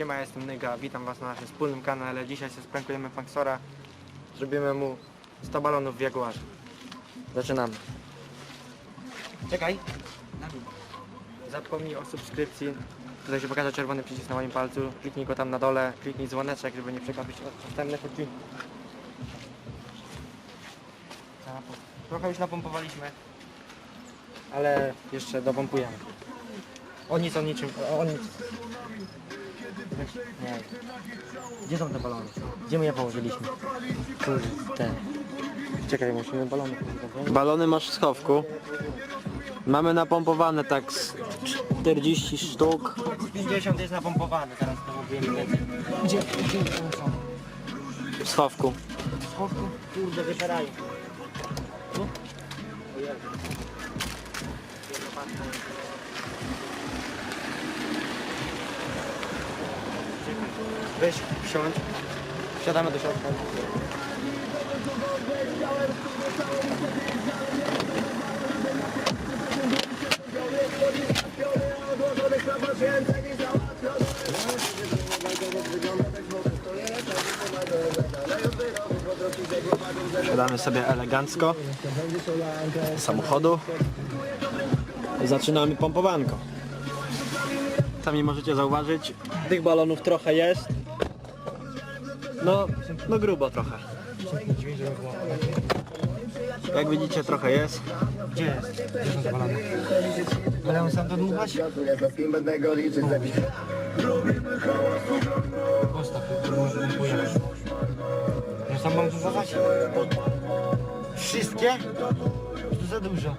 Siema, ja jestem Nyga, witam was na naszym wspólnym kanale. Dzisiaj się sprankujemy Punksora. Zrobimy mu 100 balonów w Jaguarze. Zaczynamy. Czekaj. Zapomnij o subskrypcji. Tutaj się pokaże czerwony przycisk na moim palcu. Kliknij go tam na dole. Kliknij dzwoneczek, żeby nie przegapić następnych odcinków. Trochę już napompowaliśmy. Ale jeszcze dopompujemy. O nic, o niczym, o nic. Nie. Gdzie są te balony? Gdzie my je położyliśmy? Kurde. Czekaj, musimy balony. Balony masz w schowku. Mamy napompowane tak z 40 sztuk. 50 jest napompowany, teraz pompujemy więcej. Gdzie, gdzie one są? W schowku. W schowku? Kurde, wyperają. Weź, wsiądź. Wsiadamy do środka. Siadamy sobie elegancko do samochodu zaczynamy pompowanko. Sami możecie zauważyć, tych balonów trochę jest. No, no grubo trochę. Jak widzicie trochę jest. Gdzie jest? Gdzie są balony? Ale on sam to dmuchać? Postaw, może pompujemy. Ja sam mam pompować? Wszystkie? To za dużo.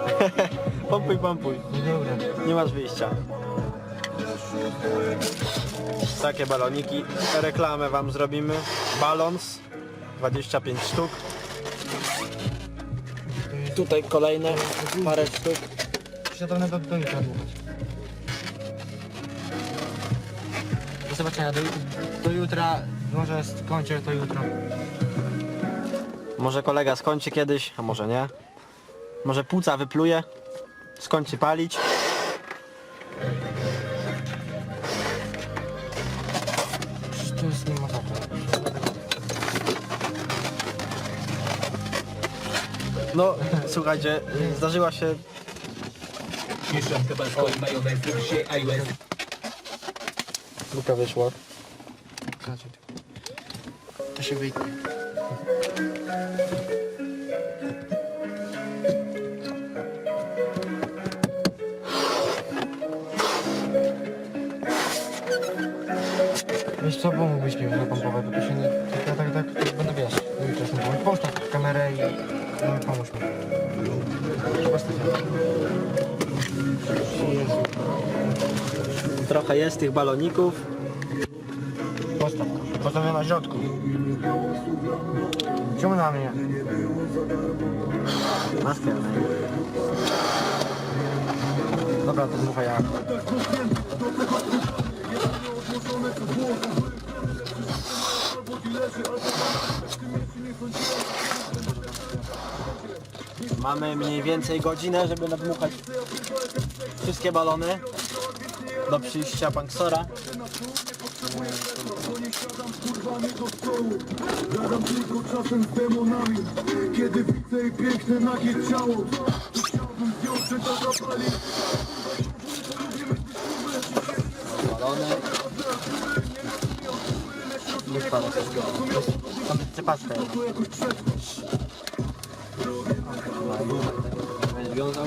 Pompuj, pompuj. No dobra. Nie masz wyjścia. Takie baloniki. Reklamę wam zrobimy. Balons. 25 sztuk. Tutaj kolejne parę sztuk. Przydatne do, do jutra dmuchać. Do zobaczenia, do, do jutra, może skończę to jutro. Może kolega skończy kiedyś, a może nie. Może płuca wypluje. Skończy palić. No, słuchajcie, zdarzyła się Mieszam tabasco i majonez, zrobi się iOS. Luka wyszła. To się wyjdzie. Wiesz co, pomógłbyś mi zapompować, bo to się nie... Tak, tak, tak, Trochę jest tych baloników. postaw go. Postaw ją na środku. Czemu na mnie? Maskę. Dobra, to dmuchaj ja. Mamy mniej więcej godzinę, żeby nadmuchać wszystkie balony do przyjścia Panksora. Gadam tylko czasem z To Balony. Związał.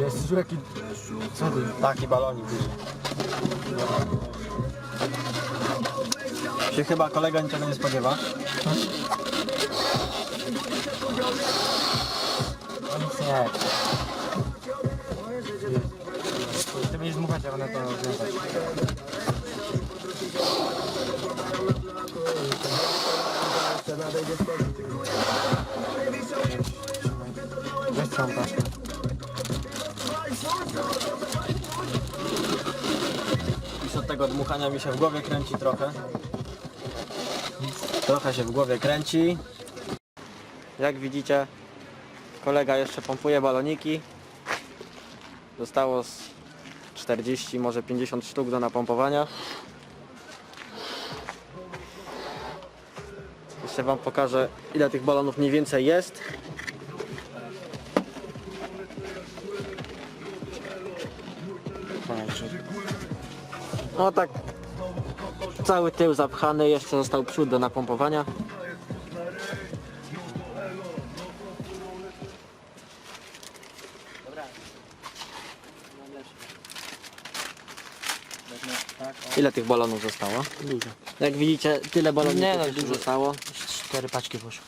Jest jaki... Co ty? Taki balonik duży. Się chyba kolega niczego nie spodziewa. No nic nie. Ty będziesz dmuchać, a one to związać. Weź całą paczkę. Już od tego dmuchania mi się w głowie kręci trochę. Trochę się w głowie kręci. Jak widzicie, kolega jeszcze pompuje baloniki. Zostało z 40, może 50 sztuk do napompowania. Jeszcze Wam pokażę ile tych balonów mniej więcej jest. No tak cały tył zapchany, jeszcze został przód do napompowania. Ile tych balonów zostało? Dużo. Jak widzicie, tyle balonów Nie, no, dużo. zostało. Cztery paczki poszło.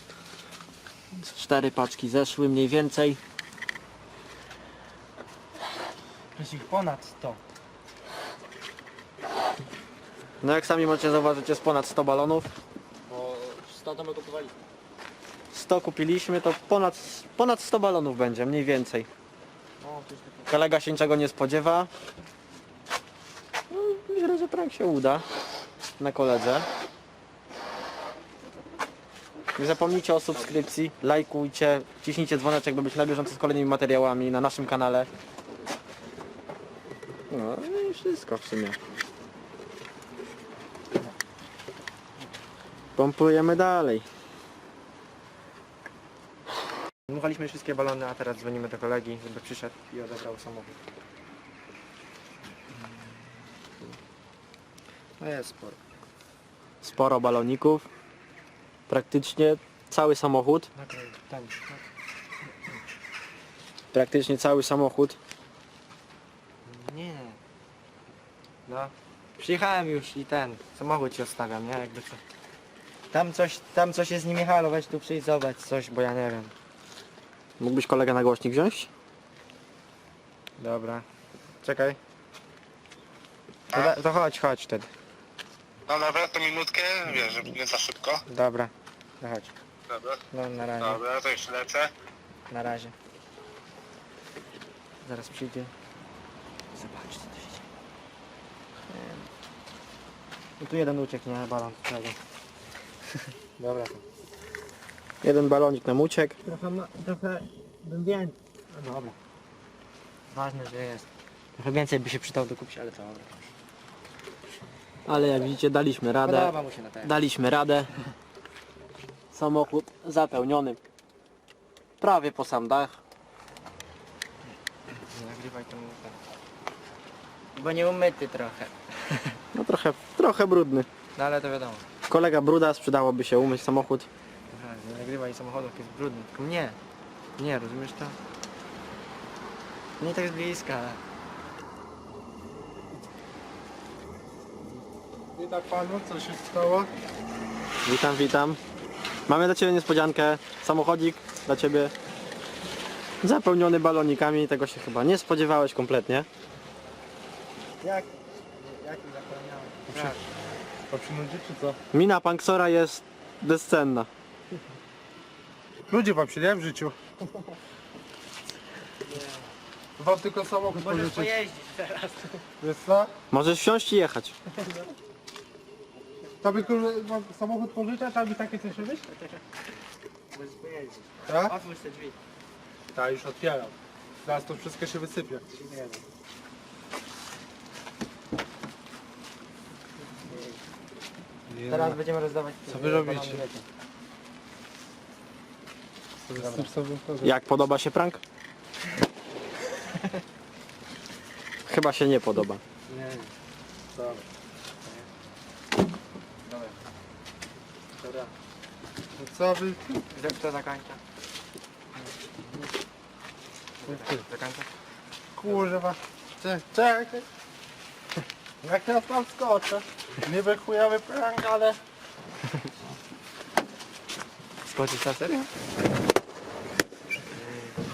Cztery paczki zeszły mniej więcej. Jest ich ponad 100. No jak sami możecie zauważyć jest ponad 100 balonów. Bo 100 to my kupowaliśmy. 100 kupiliśmy, to ponad, ponad 100 balonów będzie, mniej więcej. O, tu jest taki... Kolega się niczego nie spodziewa. No, myślę, że prank się uda na koledze. Nie zapomnijcie o subskrypcji, lajkujcie, ciśnijcie dzwoneczek, by być na bieżąco z kolejnymi materiałami na naszym kanale. No i wszystko w sumie. Pompujemy dalej. Dmuchaliśmy wszystkie balony, a teraz dzwonimy do kolegi, żeby przyszedł i odebrał samochód. No jest sporo. Sporo baloników. Praktycznie cały samochód. Praktycznie cały samochód. Nie. No. Przyjechałem już i ten, samochód ci odstawiam, nie? Jakby co. Tam coś, tam coś jest z nim jechało, weź tu przyjść zobacz coś, bo ja nie wiem. Mógłbyś kolegę na głośnik wziąć? Dobra. Czekaj. To, da- to chodź, chodź wtedy. No dobra, to minutkę, wiesz, żeby nie za szybko. Dobra. No chodź. Dobra, No na razie. dobra, to już lecę. Na razie. Zaraz przyjdzie. Zobacz co tu się dzieje. Nie wiem. No tu jeden uciekł, nie? Balon. Dobra. Dobra. Jeden balonik nam uciekł. Trochę, ma, trochę bym więcej. No dobra. Ważne, że jest. Trochę więcej by się przydał do kupić, ale to dobra. Ale jak widzicie daliśmy radę. Podoba mu się na ten. Daliśmy radę. Samochód zapełniony. Prawie po sam dach. Nagrywaj ten Bo nie umyty trochę. No trochę, trochę brudny. No ale to wiadomo. Kolega bruda, sprzedałoby się umyć samochód. Nie nagrywaj samochodów, jest brudny. Tylko mnie. Nie, rozumiesz to? Nie tak z bliska. Witam panu, co się stało? Witam, witam. Mamy dla Ciebie niespodziankę. Samochodzik dla Ciebie. Zapełniony balonikami. Tego się chyba nie spodziewałeś kompletnie. Jak? Jaki zapomniałem? Po przynudzi czy co? Mina Panksora jest bezcenna. Ludzie wam się nie w życiu. Wam tylko samochód Możesz pożyczyć. pojeździć teraz. Wiesz co? Możesz wsiąść i jechać. To by kurwa wam samochód pożyczać, a by takie coś robić? Możesz pojeździć. Tak? Otwórz te drzwi. Tak, już otwieram. Teraz to wszystko się wysypie. Nie Teraz no. będziemy rozdawać Co wy robicie? Z tym Jak podoba się prank? Chyba się nie podoba. Nie, nie. Dobra. Dobra. Co wy? Kto- Kto zakańcza? Zakańcza? Kurwa. Cze- Czekaj. Jak ja tam skoczę? Niby chujowy prank, ale... Skoczysz na serio?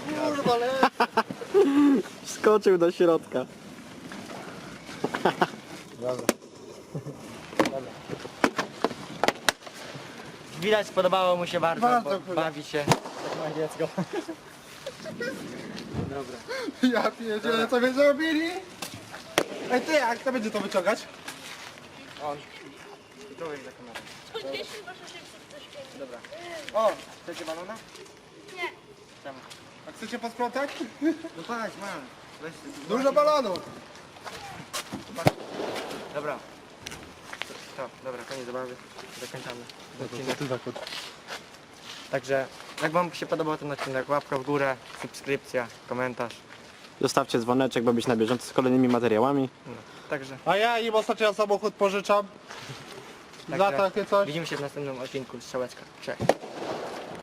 Kurwa, ale... Skoczył do środka. Widać spodobało mu się bardzo, Bardzo bo bawi się dziecko. Ja pierdzielę, co wy zrobili? Ej ty, jak to będzie to wyciągać? On. Kamerą. O, chcecie balona? A chcecie posprzątać? No patrz, mam. Weź, Dużo balonów. Dobra. To, to, dobra, koniec zabawy. Zakończamy. odcinek. Także, jak wam się podobał ten odcinek, łapka w górę, subskrypcja, komentarz. Zostawcie dzwoneczek, by być na bieżąco z kolejnymi materiałami. No. Także, A ja im ostatnio samochód pożyczam. Za Także takie coś. widzimy się w następnym odcinku. Strzałeczka. Cześć.